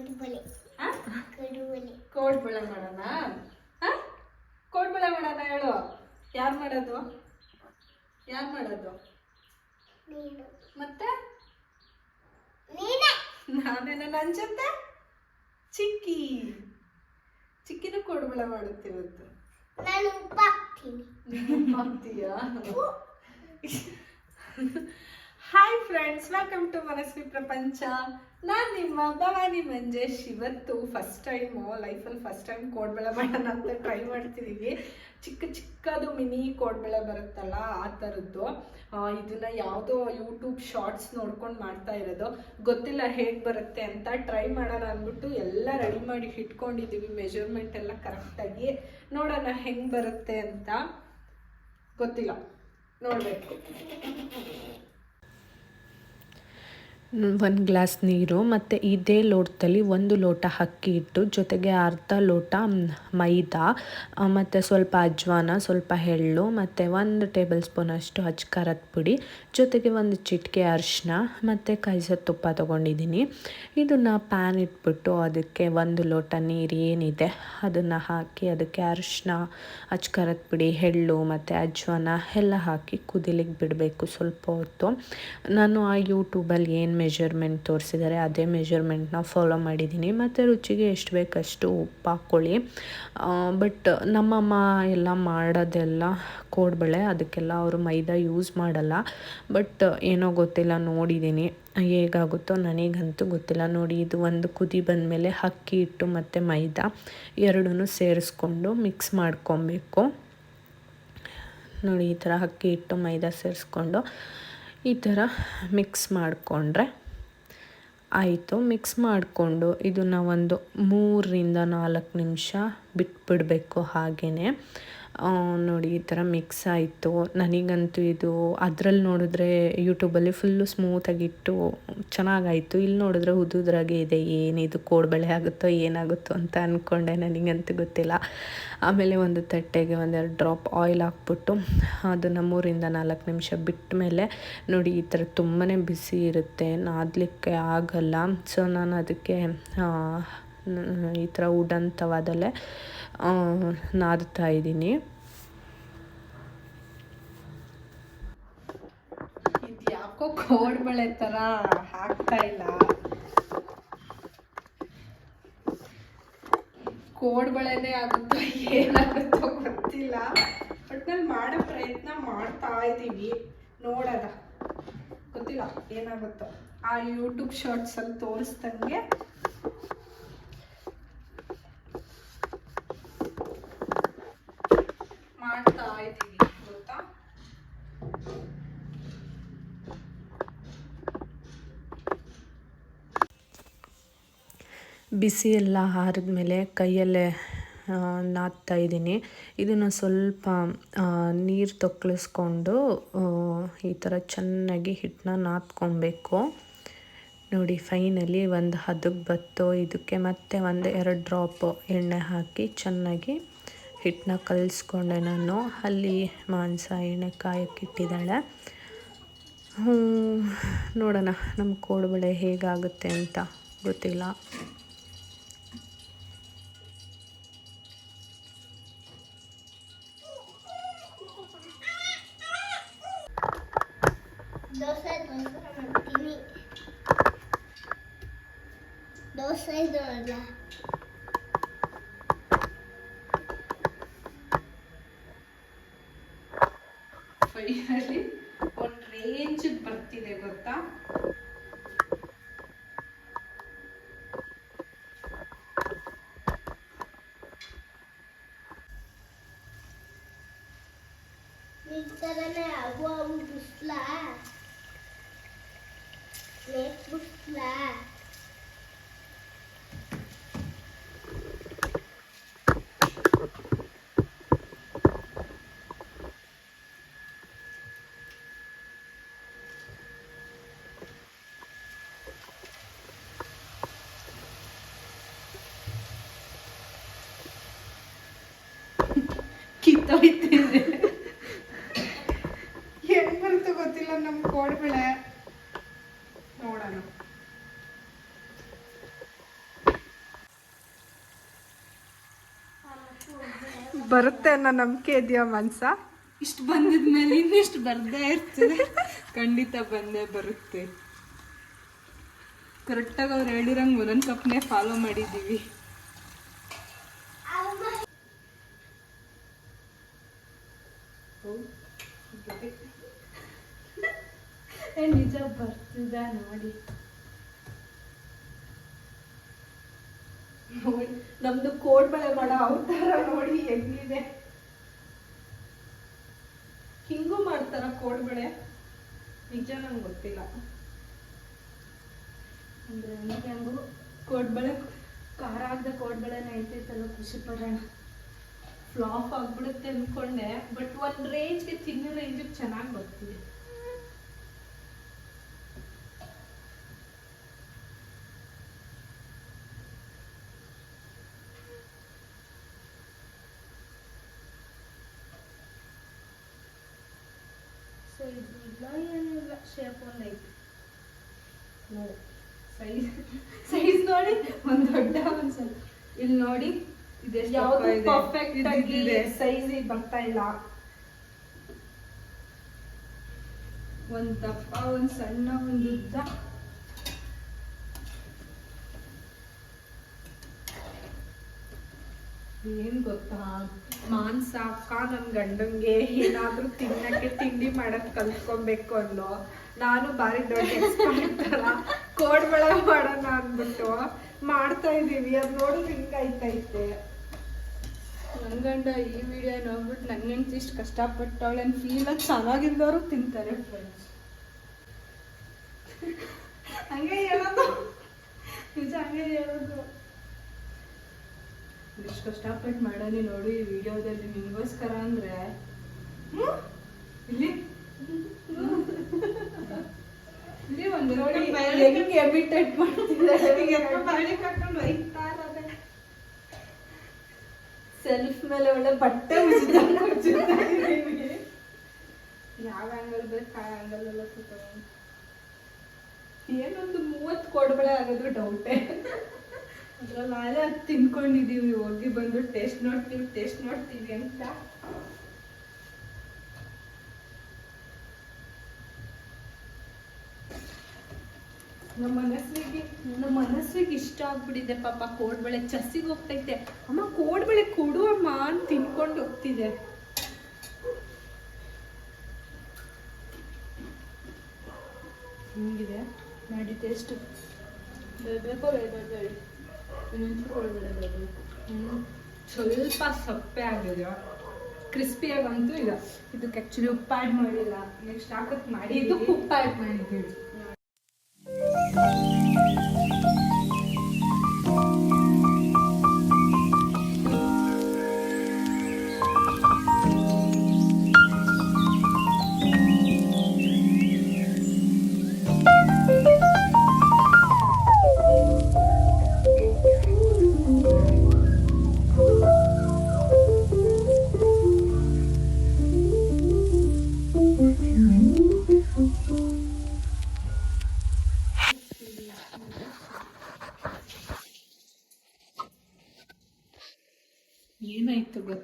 ಕೋಡ್ಬಳೆ. ಮಾಡೋಣ? ಕೋಡ್ಬಳೆ ಮಾಡೋಣ ಹೇಳು. ಯಾರು ಮಾಡೋದು? ಯಾರು ಮಾಡೋದು? ಮತ್ತೆ? ನೀನೇ. ನಾನೇನ ನನ್ನ ಜೊತೆ? ಚಿಕ್ಕಿ. ಚಿಕ್ಕಿನ ಕೋಡ್ಬಳೆ ಮಾಡುತ್ತಿವತ್ತು ನಾನು ಉಪ್ಪು ಹಾಕ್ತೀನಿ ಮಾಡ್ತೀಯಾ hi friends welcome to Manasvi Prapancha ನಾನು ನಿಮ್ಮ ಭವಾನಿ ಮಂಜೇಶ್. ಇವತ್ತು ಫಸ್ಟ್ ಟೈಮು ಲೈಫಲ್ಲಿ ಫಸ್ಟ್ ಟೈಮ್ ಕೋಡ್ಬಳೆ ಮಾಡೋಣ ಅಂತ ಟ್ರೈ ಮಾಡ್ತಿದ್ದೀವಿ ಚಿಕ್ಕ ಚಿಕ್ಕದು ಮಿನಿ ಕೋಡ್ಬಳೆ ಬರುತ್ತಲ್ಲ, ಆ ಥರದ್ದು ಇದನ್ನು ಯಾವುದೋ ಯೂಟ್ಯೂಬ್ ಶಾರ್ಟ್ಸ್ ನೋಡ್ಕೊಂಡು ಮಾಡ್ತಾ ಇರೋದು. ಗೊತ್ತಿಲ್ಲ ಹೇಗೆ ಬರುತ್ತೆ ಅಂತ ಟ್ರೈ ಮಾಡೋಣ ಅಂದ್ಬಿಟ್ಟು ಎಲ್ಲ ರೆಡಿ ಮಾಡಿ ಇಟ್ಕೊಂಡಿದ್ದೀವಿ ಮೆಜರ್ಮೆಂಟ್ ಎಲ್ಲ ಕರೆಕ್ಟಾಗಿ ನೋಡೋಣ ಹೆಂಗೆ ಬರುತ್ತೆ ಅಂತ. ಗೊತ್ತಿಲ್ಲ. ನೋಡಬೇಕು. ಒಂದು ಗ್ಲಾಸ್ ನೀರು ಮತ್ತು ಇದೇ ಲೋಟದಲ್ಲಿ ಒಂದು ಲೋಟ ಅಕ್ಕಿ ಇಟ್ಟು ಜೊತೆಗೆ ಅರ್ಧ ಲೋಟ ಮೈದಾ ಮತ್ತು ಸ್ವಲ್ಪ ಅಜ್ವಾನ, ಸ್ವಲ್ಪ ಎಳ್ಳು, ಮತ್ತು ಒಂದು ಟೇಬಲ್ ಸ್ಪೂನ್ ಅಷ್ಟು ಖಾರದ ಪುಡಿ, ಜೊತೆಗೆ ಒಂದು ಚಿಟಿಕೆ ಅರಿಶಿನ ಮತ್ತು ಕೈಸದ ತುಪ್ಪ ತೊಗೊಂಡಿದ್ದೀನಿ. ಇದನ್ನು ಪ್ಯಾನ್ ಇಟ್ಬಿಟ್ಟು ಅದಕ್ಕೆ ಒಂದು ಲೋಟ ನೀರು ಏನಿದೆ, ಅದನ್ನು ಹಾಕಿ ಅದಕ್ಕೆ ಅರಿಶಿನ ಅಚ್ಚ ಪುಡಿ, ಎಳ್ಳು, ಮತ್ತು ಅಜ್ವಾನ ಎಲ್ಲ ಹಾಕಿ ಕುದಿಲಿಕ್ಕೆ ಬಿಡಬೇಕು ಸ್ವಲ್ಪ ಹೊತ್ತು. ನಾನು ಆ ಯೂಟ್ಯೂಬಲ್ಲಿ ಏನು ಮೆಜರ್ಮೆಂಟ್ ತೋರಿಸಿದ್ದಾರೆ ಅದೇ ಮೆಜರ್ಮೆಂಟ್ನ ಫಾಲೋ ಮಾಡಿದ್ದೀನಿ ಮತ್ತು ರುಚಿಗೆ ಎಷ್ಟು ಬೇಕಷ್ಟು ಉಪ್ಪು ಹಾಕ್ಕೊಳ್ಳಿ. ಬಟ್ ನಮ್ಮಮ್ಮ ಎಲ್ಲ ಮಾಡೋದೆಲ್ಲ ಕೋಡ್ಬಳೆ, ಅದಕ್ಕೆಲ್ಲ ಅವರು ಮೈದಾ ಯೂಸ್ ಮಾಡಲ್ಲ. ಬಟ್ ಏನೋ ಗೊತ್ತಿಲ್ಲ ನೋಡಿದ್ದೀನಿ ಹೇಗಾಗುತ್ತೋ ನನಗಂತೂ ಗೊತ್ತಿಲ್ಲ. ನೋಡಿ, ಇದು ಒಂದು ಕುದಿ ಬಂದಮೇಲೆ ಅಕ್ಕಿ ಹಿಟ್ಟು ಮತ್ತು ಮೈದಾ ಎರಡೂ ಸೇರಿಸ್ಕೊಂಡು ಮಿಕ್ಸ್ ಮಾಡ್ಕೊಬೇಕು. ನೋಡಿ, ಈ ಥರ ಅಕ್ಕಿ ಹಿಟ್ಟು ಮೈದಾ ಸೇರಿಸ್ಕೊಂಡು ಈ ಥರ ಮಿಕ್ಸ್ ಮಾಡಿಕೊಂಡ್ರೆ ಆಯಿತು. ಮಿಕ್ಸ್ ಮಾಡಿಕೊಂಡು ಇದನ್ನು ಒಂದು ಮೂರರಿಂದ ನಾಲ್ಕು ನಿಮಿಷ ಬಿಟ್ಬಿಡಬೇಕು ಹಾಗೆಯೇ ನೋಡಿ, ಈ ಥರ ಮಿಕ್ಸ್ ಆಯಿತು. ನನಗಂತೂ ಇದು ಅದರಲ್ಲಿ ನೋಡಿದ್ರೆ ಯೂಟ್ಯೂಬಲ್ಲಿ ಫುಲ್ಲು ಸ್ಮೂತಾಗಿಟ್ಟು ಚೆನ್ನಾಗಾಯಿತು. ಇಲ್ಲಿ ನೋಡಿದ್ರೆ ಉದುದ್ರಾಗೆ ಇದೆ ಏನಿದು ಕೋಡ್ಬಳೆ ಆಗುತ್ತೋ, ಏನಾಗುತ್ತೋ ಅಂತ ಅಂದ್ಕೊಂಡೆ ನನಗಂತೂ ಗೊತ್ತಿಲ್ಲ. ಆಮೇಲೆ ಒಂದು ತಟ್ಟೆಗೆ ಒಂದೆರಡು ಡ್ರಾಪ್ ಆಯಿಲ್ ಹಾಕ್ಬಿಟ್ಟು ಅದನ್ನು ಮೂರಿಂದ ನಾಲ್ಕು ನಿಮಿಷ ಬಿಟ್ಟ ಮೇಲೆ ನೋಡಿ, ಈ ಥರ ತುಂಬಾ ಬಿಸಿ ಇರುತ್ತೆ. ನಾದಲಿಕ್ಕೆ ಆಗಲ್ಲ. ಸೊ ನಾನು ಅದಕ್ಕೆ ಈ ಥರ ವುಡನ್ ಆ, ನಾದ್ತಾ ಇದ್ದೀನಿ. ಇದು ಯಾಕೋ ಕೋಡ್ಬಳೆ ಥರ ಹಾಕ್ತಾ ಇಲ್ಲ. ಕೋಡ್ಬಳೆನೇ ಆಗುತ್ತೋ ಏನಾಗುತ್ತೋ ಗೊತ್ತಿಲ್ಲ. ಒಟ್ನಲ್ಲಿ ಮಾಡೋ ಪ್ರಯತ್ನ ಮಾಡ್ತಾ ಇದ್ದೀವಿ. ನೋಡೋದ? ಗೊತ್ತಿಲ್ಲ ಏನಾಗುತ್ತೋ. ಆ ಯೂಟ್ಯೂಬ್ ಶಾರ್ಟ್ಸಲ್ಲಿ ತೋರಿಸ್ದಂಗೆ ಮಾಡ್ತಾ ಇದ್ದೀವಿ ಗೊತ್ತಾ? ಬಿಸಿ ಎಲ್ಲ ಮೇಲೆ ಕೈಯಲ್ಲೇ ನಾದ್ತಾ ಇದ್ದೀನಿ. ಇದನ್ನು ಸ್ವಲ್ಪ ನೀರು ತೊಕ್ಕಳಿಸ್ಕೊಂಡು ಈ ಥರ ಚೆನ್ನಾಗಿ ಹಿಟ್ಟನ್ನ ನಾದ್ಕೊಬೇಕು. ನೋಡಿ, ಫೈನಲಿ ಒಂದು ಹದಕ್ಕೆ ಬತ್ತು. ಇದಕ್ಕೆ ಮತ್ತೆ ಒಂದು ಎರಡು ಡ್ರಾಪ್ ಎಣ್ಣೆ ಹಾಕಿ ಚೆನ್ನಾಗಿ ಹಿಟ್ಟನ್ನ ಕಲಿಸ್ಕೊಂಡೆ ನಾನು. ಅಲ್ಲಿ ಮಾಂಸ ಎಣ್ಣೆ ಕಾಯಕ್ಕಿಟ್ಟಿದ್ದಾಳೆ ನೋಡೋಣ ನಮ್ಮ ಕೋಡುಬಳೆ ಹೇಗಾಗುತ್ತೆ ಅಂತ. ಗೊತ್ತಿಲ್ಲ. ದೋಸೆ ದೋಸೆ ಒಂದು ರೇಂಜ್ ಬರ್ತಿದೆ ಗೊತ್ತಾ? ಹೋಯ್ತಿದ್ರಿ ಹೆಂಗ್ ಬರುತ್ತೋ ಗೊತ್ತಿಲ್ಲ ನಮ್ ಬೇಳೆ ನೋಡೋಣ. ಬರುತ್ತೆ ಅನ್ನೋ ನಂಬಿಕೆ ಇದೆಯಾ ಮನ್ಸ? ಇಷ್ಟು ಬಂದಿದ್ಮೇಲೆ ಇನ್ನಿಷ್ಟು ಬರ್ದೇ ಇರ್ತದೆ. ಖಂಡಿತ ಬಂದೇ ಬರುತ್ತೆ. ಕರೆಕ್ಟಾಗಿ ಅವ್ರು ಹೇಳಿರಂಗೆ ಒಂದೊಂದು ಕಪ್ನೇ ಫಾಲೋ ಮಾಡಿದ್ದೀವಿ. ನಿಜ ಬರ್ತಿದ ನೋಡಿ. ನಮ್ದು ಕೋಡ್ಬಳೆ ಮಾಡೋ ಅವತಾರ ನೋಡಿ ಹೆಂಗಿದೆ. ಹಿಂಗೂ ಮಾಡ್ತಾರ ಕೋಡ್ ಬಳೆ ನಿಜ ನಂಗೆ ಗೊತ್ತಿಲ್ಲ. ಅಂದ್ರೆ ನನಗೆ ಹಂಗು ಕೋಡ್ಬಳೆ ಖಾರ ಆಗದೆ ಕೋಡ್ಬಳೆನ ಐತೈತಲ್ಲ ಖುಷಿ ಪಡೋಣ. ಫ್ಲಾಪ್ ಆಗ್ಬಿಡುತ್ತೆ ಅನ್ಕೊಂಡೆ ಬಟ್ ಒಂದು ರೇಂಜ್ಗೆ ತಿನ್ನೋ ರೇಂಜಿಗೆ ಚೆನ್ನಾಗಿ ಬರ್ತೀವಿ ಸೊ ಇದು ಇಲ್ಲ ಏನಿಲ್ಲ ಸೈಜ್ ಸೈಜ್ ನೋಡಿ, ಒಂದು ದೊಡ್ಡ ಒಂದು ಸ್ವಲ್ಪ. ಇಲ್ಲಿ ನೋಡಿ. ಯಾವುದು ಪರ್ಫೆಕ್ಟ್ ಆಗಿ. ಸೈಜ್ ಬರ್ತಾ ಇಲ್ಲ. ಒಂದ್ ದಪ್ಪ ಒಂದು ಸಣ್ಣ ಒಂದು ಉದ್ದ. ಏನ್ ಗೊತ್ತಾ? ಮಾಂಸ ಅಕ್ಕ ನನ್ ಗಂಡಂಗೆ ಏನಾದ್ರೂ ತಿನ್ನಕ್ಕೆ ತಿಂಡಿ ಮಾಡಕ್ ಕಲ್ತ್ಕೊಬೇಕು ಅಂದ್ಲು. ನಾನು ಬಾರಿ ದೊಡ್ಡ ಕೋಡ್ಬಳೆ ಮಾಡೋಣ ಅಂದ್ಬಿಟ್ಟು ಮಾಡ್ತಾ ಇದೀವಿ. ಅದ್ ನೋಡಿದ್ರೆ ಹಿಂಗೈತೈತೆ ನನ್ನ ಗಂಡ ಈ ವಿಡಿಯೋ ನೋಡ್ಬಿಟ್ಟು ನನ್ನ ಹೆಂಡ್ತಿ ಇಷ್ಟು ಕಷ್ಟಪಟ್ಟವಳೆ ಫೀಲ್ ಚೆನ್ನಾಗಿದ್ದವರು ತಿಂತಾರೆ. ಫ್ರೆಂಡ್ಸ್ ಹಂಗೆ ಹೇಳೋದು. ನಿಜ ಹಂಗೆ ಹೇಳೋದು. ಇಷ್ಟು ಕಷ್ಟಪಟ್ಟು ಮಾಡೋಣ ನೋಡು ಈ ವಿಡಿಯೋದಲ್ಲಿ ನಿಮಗೋಸ್ಕರ ಅಂದ್ರೆ? ಇಲ್ಲಿ? ಇಲ್ಲಿ ಒಂದು ನೋಡಿ ಹೆಂಗ್ ಎಮಿಟೇಟ್ ಮಾಡ್ತಿದ್ದಾರೆ ಸೆಲ್ಫ್ ಮೇಲೆ ಒಳ್ಳೆ ಬಟ್ಟೆ ಯಾವ ಆಂಗಲ್ ಬೇಕು ಆ ಆಂಗಲ್ ಎಲ್ಲ ಏನೊಂದು ಮೂವತ್ತು ಕೊಡ್ಬಳೆ ಆಗೋದು ಡೌಟೇ ಅದ್ರಲ್ಲಿ ನಾಳೆ ಅದು ತಿನ್ಕೊಂಡಿದೀವಿ ಹೋಗಿ ಬಂದು ಟೇಸ್ಟ್ ನೋಡ್ತೀವಿ ಟೇಸ್ಟ್ ನೋಡ್ತೀವಿ ಅಂತ. ನಮ್ಮ ಮನಸ್ಸಿಗೆ ನಮ್ಮ ಮನಸ್ಸಿಗೆ ಇಷ್ಟ ಆಗ್ಬಿಟ್ಟಿದೆ ಪಾಪ ಕೋಡ್ಬಳೆ ಚಸ್ಸಿಗೆ ಹೋಗ್ತೈತೆ. ಅಮ್ಮ ಕೋಡ್ಬಳೆ ಕೊಡು ಅಮ್ಮ ಅಂತ ತಿನ್ಕೊಂಡು ಹೋಗ್ತಿದೆ. ಹಿಂಗಿದೆ. ಮಾಡಿ ಟೇಸ್ಟ್ ಬೇಕೋ ಬೇಡ ಇನ್ನೊಂದು. ಸ್ವಲ್ಪ ಸಪ್ಪೆ ಆಗಿದೆ ಕ್ರಿಸ್ಪಿಯಾಗಂತೂ ಇಲ್ಲ. ಇದಕ್ಕೆ ಆಕ್ಚುಲಿ ಉಪ್ಪು ಆ್ಯಡ್ ಮಾಡಿಲ್ಲ. ನೆಕ್ಸ್ಟ್ ಹಾಕೋದು ಮಾಡಿ ಇದು ಉಪ್ಪು ಆ್ಯಡ್ ಮಾಡಿದ್ದೀವಿ.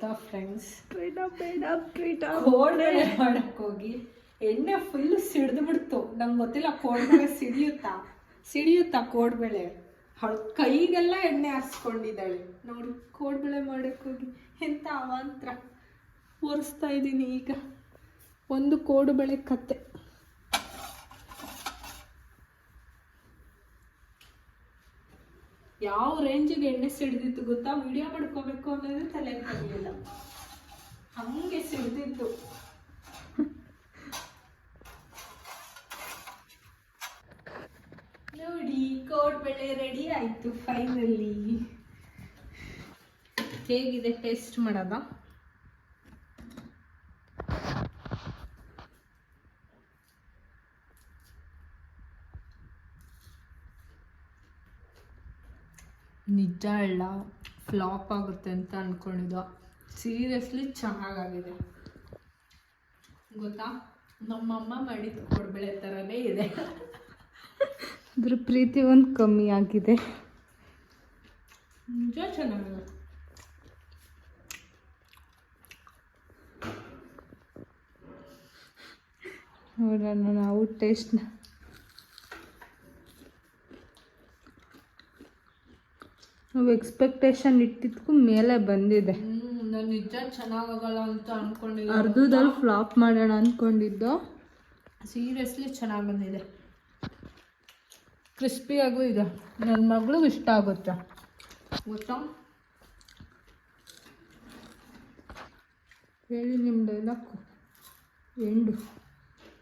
ಗೊತ್ತಾ ಫ್ರೆಂಡ್ಸ್ ಬೇಡ ಬೇಡ ಬೇಡ ಕೋಡ್ಬಳೆ ಮಾಡೋಕ್ಕೋಗಿ ಹೋಗಿ ಎಣ್ಣೆ ಫುಲ್ ಸಿಡ್ದು ಬಿಡ್ತು. ನಂಗೆ ಗೊತ್ತಿಲ್ಲ ಕೋಡ್ಬಳೆ ಸಿಡಿಯುತ್ತಾ? ಸಿಡಿಯುತ್ತಾ ಕೋಡ್ಬಳೆ ಅವಳ ಕೈಗೆಲ್ಲ ಎಣ್ಣೆ ಹಾಸ್ಕೊಂಡಿದ್ದಾಳೆ. ನೋಡಿ ಕೋಡ್ಬಳೆ ಮಾಡಕ್ ಹೋಗಿ ಎಂತ ಅವಾಂತರ. ಒರೆಸ್ತಾ ಇದ್ದೀನಿ ಈಗ. ಒಂದು ಕೋಡುಬಳೆ ಕತೆ ಯಾವ ರೇಂಜಿಗೆ ಎಣ್ಣೆ ಸಿಡ್ದಿತ್ತು ಗೊತ್ತಾ? ವಿಡಿಯೋ ಮಾಡ್ಕೋಬೇಕು ಅನ್ನೋದು ತಲೆ ಬರಲಿಲ್ಲ ಹಂಗೆ ಸಿಡ್ದಿತ್ತು. ನೋಡಿ, ಕೋಡ್ಬಳೆ ರೆಡಿ ಆಯ್ತು ಫೈನಲಿ ಹೇಗಿದೆ ಟೇಸ್ಟ್ ಮಾಡೋದ? ನಿಜ ಅಲ್ಲ ಫ್ಲಾಪ್ ಆಗುತ್ತೆ ಅಂತ ಅಂದ್ಕೊಂಡಿದ್ದು ಸೀರಿಯಸ್ಲಿ ಚೆನ್ನಾಗಾಗಿದೆ. ಗೊತ್ತಾ? ನಮ್ಮಮ್ಮ ಮಾಡಿದ ಕೊಡ್ಬೇಳೆ ಥರನೇ ಇದೆ. ಅದ್ರ ಪ್ರೀತಿ ಒಂದು ಕಮ್ಮಿ ಆಗಿದೆ. ನಿಜ ಚೆನ್ನಾಗಿದೆ. ನೋಡೋಣ ನಾವು ಟೇಸ್ಟ್ನ ನಾವು ಎಕ್ಸ್ಪೆಕ್ಟೇಷನ್ ಇಟ್ಟಿದ್ದಕ್ಕೂ ಮೇಲೆ ಬಂದಿದೆ. ನಾನು ನಿಜ ಚೆನ್ನಾಗಲ್ಲ ಅಂತ ಅನ್ಕೊಂಡಿದ್ದೆ. ಅರ್ಧದಲ್ಲಿ ಫ್ಲಾಪ್ ಮಾಡೋಣ ಅಂದ್ಕೊಂಡಿದ್ದು ಸೀರಿಯಸ್ಲಿ ಚೆನ್ನಾಗಿ ಬಂದಿದೆ. ಕ್ರಿಸ್ಪಿಯಾಗೂ ಇದೆ. ನನ್ನ ಮಗಳು ಇಷ್ಟ ಆಗುತ್ತೆ. ಗೊತ್ತಾ? ಹೇಳಿ ನಿಮ್ಮ dialogue end.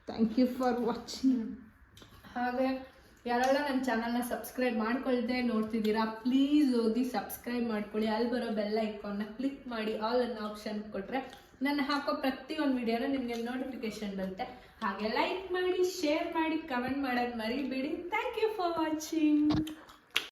Thank you for watching ಹಾಗೆ ಯಾರೆಲ್ಲ ನನ್ನ ಚಾನಲ್ನ ಸಬ್ಸ್ಕ್ರೈಬ್ ಮಾಡ್ಕೊಳ್ದೆ ನೋಡ್ತಿದ್ದೀರಾ ಪ್ಲೀಸ್ ಹೋಗಿ ಸಬ್ಸ್ಕ್ರೈಬ್ ಮಾಡ್ಕೊಳ್ಳಿ. ಅಲ್ಲಿ ಬರೋ ಬೆಲ್ಲ ಐಕಾನ್ನ ಕ್ಲಿಕ್ ಮಾಡಿ ಆಲ್ ಅನ್ನೋ ಆಪ್ಷನ್ ಕೊಟ್ಟರೆ ನಾನು ಹಾಕೋ ಪ್ರತಿಯೊಂದು ವಿಡಿಯೋನ ನಿಮಗೆ ನೋಟಿಫಿಕೇಶನ್ ಬರುತ್ತೆ. ಹಾಗೆ ಲೈಕ್ ಮಾಡಿ ಶೇರ್ ಮಾಡಿ ಕಮೆಂಟ್ ಮಾಡೋದು ಮರಿಬೇಡಿ. Thank you for watching